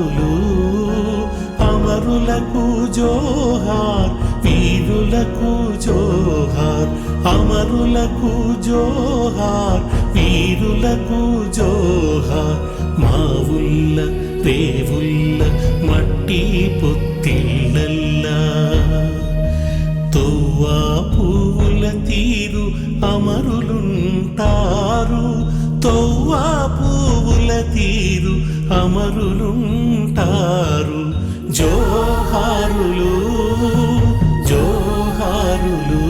జోహారులు అమరులకు జోహార్ వీరులకు జోహార్ అమరులకు జోహార్ వీరులకు జోహార్ మావుల్ల రేవుల్ల మట్టి పొత్తిళ్ళల్ల. తోవా పువ్వుల తీరు అమరులుంటారు తోవా తీరు అమరులుంటారు. జోహారులు జోహారులు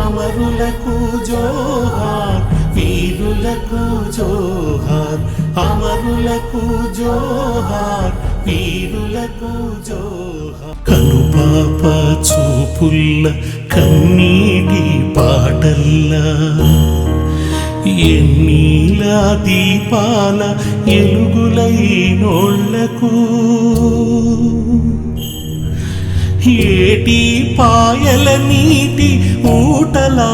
అమరులకు జోహార్ వీరులకు జోహార్ అమరులకు జోహార్ వీరులకు జోహార్. కనుపాప చూపుల్ల కన్నీటి పాటల్లా ఎన్నీలా దీపాల ఎలుగులైనోళ్ళకు ఏటి పాయల నీటి ఊటలా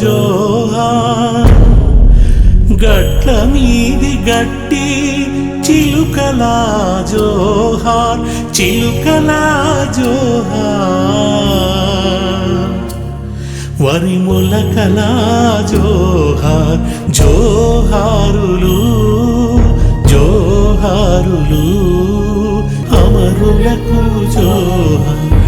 జోహార్ గట్ల మీది గట్టి చిలుకలా జోహార్ చిలుకలా జోహార్ వరి మొలకలా జోహార్ జోహారులు జోహారులు అమరులకు జోహార్.